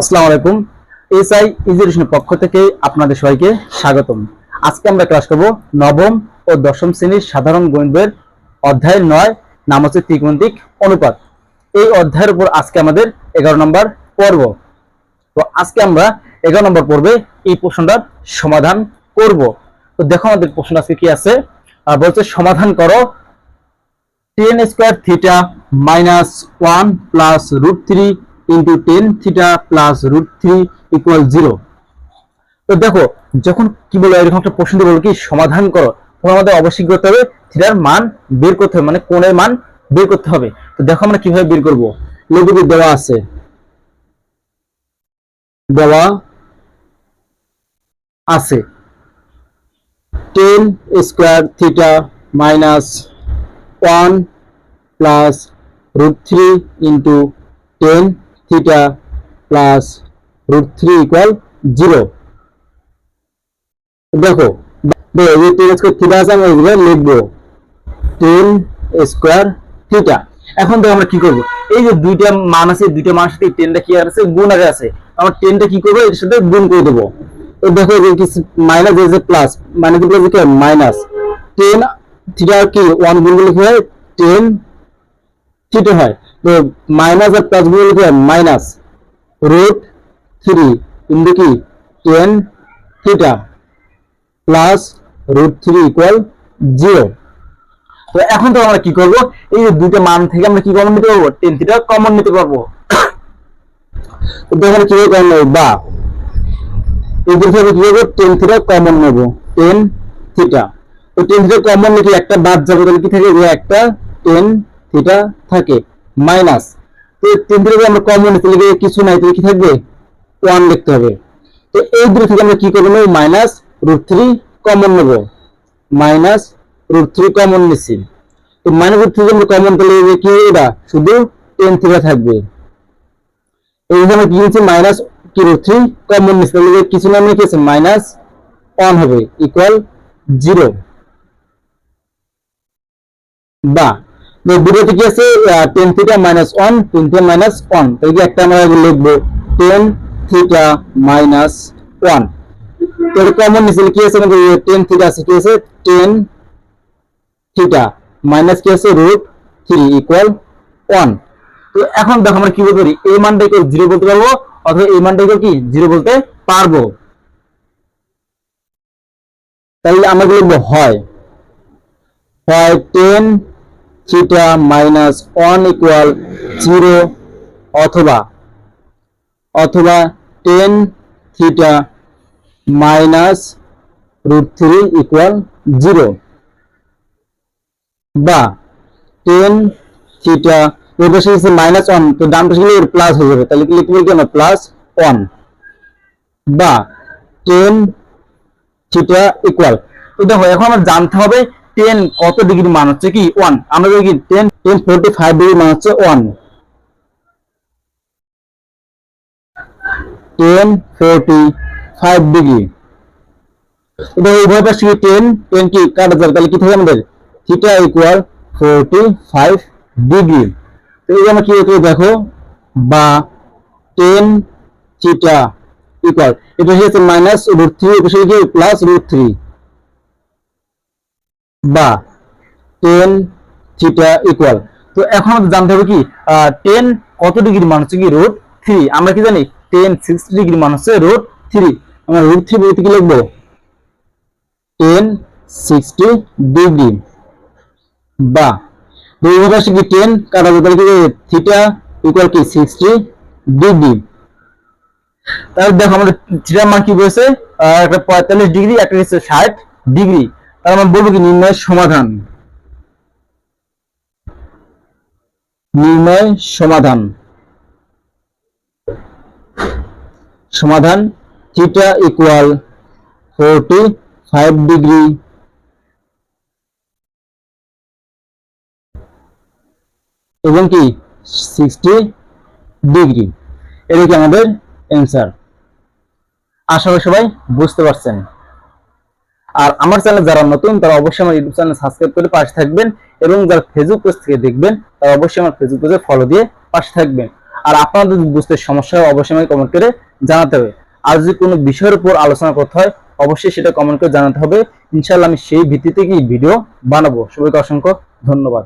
আসসালামু আলাইকুম। এসআই ইজুকেশনের পক্ষ থেকে আপনাদের সবাইকে স্বাগতম। আজকে আমরা ক্লাস করব নবম ও দশম শ্রেণির সাধারণ গণিতের অধ্যায় নয়, নাম হচ্ছে ত্রিকোণিক অনুপাত। এই অধ্যায়ের উপর আজকে আমাদের এগারো নম্বর পর্ব। তো আজকে আমরা এগারো নম্বর পর্বে এই প্রশ্নটার সমাধান করব। তো দেখো আমাদের প্রশ্ন আজকে কি আছে? বলছে, সমাধান করো tan square theta minus one plus root three into tan theta plus root three equal zero তো দেখো, যখন কি বলব এরকম একটা প্রশ্ন বলব কি, সমাধান করো, তখন আমাদের অবশ্যই করতে হবে? থিটার মান বের করতে হবে মানে কোণের মান বের করতে হবে। তো দেখো আমরা কীভাবে বের করব। লঘুবি দেওয়া আছে। দেওয়া আছে। Tan square theta minus one plus root three into tan theta plus root three equal zero দেখো টেন থিটা আছে, আমরা লিখব টেন স্কোয়ার থিটা এখন দেখো আমরা কি করব? এই যে দুইটা মান আছে, দুইটা মান সাথে টেনটা কি আছে? গুণ আগে আছে। আমরা টেনটা কি করব? এর সাথে গুণ করে দেবো। তো দেখো কি মাইনাস যে প্লাস মাইনাস প্লাস কি মাইনাস টেন থিটা কি? ওয়ান গুণ করলে কি হয়? টেন থিটা হয়। তো মাইনাস আর প্লাস হয় মাইনাস রুট থ্রি ইন্টু কি? Tan theta plus root three equal zero তো এখন তো আমরা কি করব? এই দুইটা মান থেকে আমরা কি কমন নিতে পারব? টেন থিটা কমন নিতে পারব। তো দেখুন কীভাবে নেব? বা এই দুটো থেকে কি করব টেন থিটা কমন নেব? টেন থিটা তো টেন থিটা কমন নিতে একটা বাদ যাবে, তাহলে কি থাকে? একটা টেন থিটা থাকে। মাইনাস। তো টেন থিটা আমরা কমন তাহলে কিছু নাই, তাহলে কি থাকবে? ওয়ান লিখতে হবে। তো এই দুটো থেকে আমরা কি করব মাইনাস রুট থ্রি কমন নেব। মাইনাস রুট থ্রি কমন নিচ্ছি তো মাইনাস রুট থ্রি আমরা কমন তাহলে কি এটা শুধু টেন থিটা থাকবে। এই আমরা কি নিচ্ছি মাইনাস কি রুট থ্রি কমন নিচ্ছি তাহলে কিছু নামে আছে? মাইনাস ওয়ান হবে ইকুয়াল জিরো বা দুটোতে কি আছে? Tan theta minus one tan theta minus one একটা আমরা লিখব? টেন থিটা মাইনাস ওয়ানের কমন নিচে কি আছে? আমাদের টেন থিটা আছে, কি আছে? টেন থিটা মাইনাস কি আছে? রুট থ্রি ইকুয়াল ওয়ান তো এখন দেখো আমরা কি বলতে পারি এই মানটাকে জিরো বলতে পারব? অথবা এই মানটাকে কি জিরো বলতে পারব। তাহলে আমরা লিখব? হয়। হয় tan theta minus one equal zero অথবা অথবা tan theta minus root three equal zero. বা, টেন থিটা মাইনাস ওয়ান, তো ডান পাশে প্লাস হয়ে যাবে, তাহলে পারি কেন প্লাস ওয়ান। বা, টেন থিটা ইকুয়াল। তো দেখো, এখন আমার জানতে হবে টেন কত ডিগ্রি মান হচ্ছে কি? ওয়ান আমরা দেখি tan tan forty five degree মান হচ্ছে one tan forty five degree এটা উভয় পাশে টেন টেন কি? কাটা যাবে তাহলে কি থাকে আমাদের? Theta equal forty five degree তো এই আমরা কি দেখো? বা টেন থিটা ইকুয়াল এটা হচ্ছে মাইনাস রুট থ্রি এটা কি? প্লাস রুট থ্রি বা টেন থিটা ইকুয়াল তো এখন আমাদের জানতে হবে কি টেন কত ডিগ্রি মান হচ্ছে কি রুট থ্রি আমরা কি জানি টেন সিক্সটি ডিগ্রি মান হচ্ছে রুট থ্রি আমরা রুট থ্রি বলতে কি লিখব? টেন সিক্সটি ডিগ্রি বা, দুই পাশে কি টেন কাটা কি থিটা ইকুয়াল কি সিক্সটি ডিগ্রি তাহলে দেখো আমাদের থিটার মান কি বলেছে একটা পঁয়তাল্লিশ ডিগ্রি, একটা হচ্ছে ষাট ডিগ্রি। তাহলে আমরা বলব কি, নির্ণয়ের সমাধান। নির্ণয় সমাধান। সমাধান theta equal forty five degree. এবং কি, সিক্সটি ডিগ্রি। এটা কি আমাদের অ্যান্সার? আশা করি সবাই বুঝতে পারছেন। আর আমার চ্যানেল যারা নতুন, তারা অবশ্যই আমার ইউটিউব চ্যানেল সাবস্ক্রাইব করে পাশে থাকবেন এবং যারা ফেসবুক পেজ থেকে দেখবেন, তারা অবশ্যই আমার ফেসবুক পেজে ফলো দিয়ে পাশে থাকবেন। আর আপনাদের বুঝতে সমস্যা হয়, অবশ্যই আমাকে কমেন্ট করে জানাতে হবে। আর যদি কোনো বিষয়ের উপর আলোচনা করতে হয়, অবশ্যই সেটা কমেন্ট করে জানাতে হবে। ইনশাআল্লাহ আমি সেই ভিত্তিতে কি ভিডিও বানাবো? সবাইকে অসংখ্য ধন্যবাদ।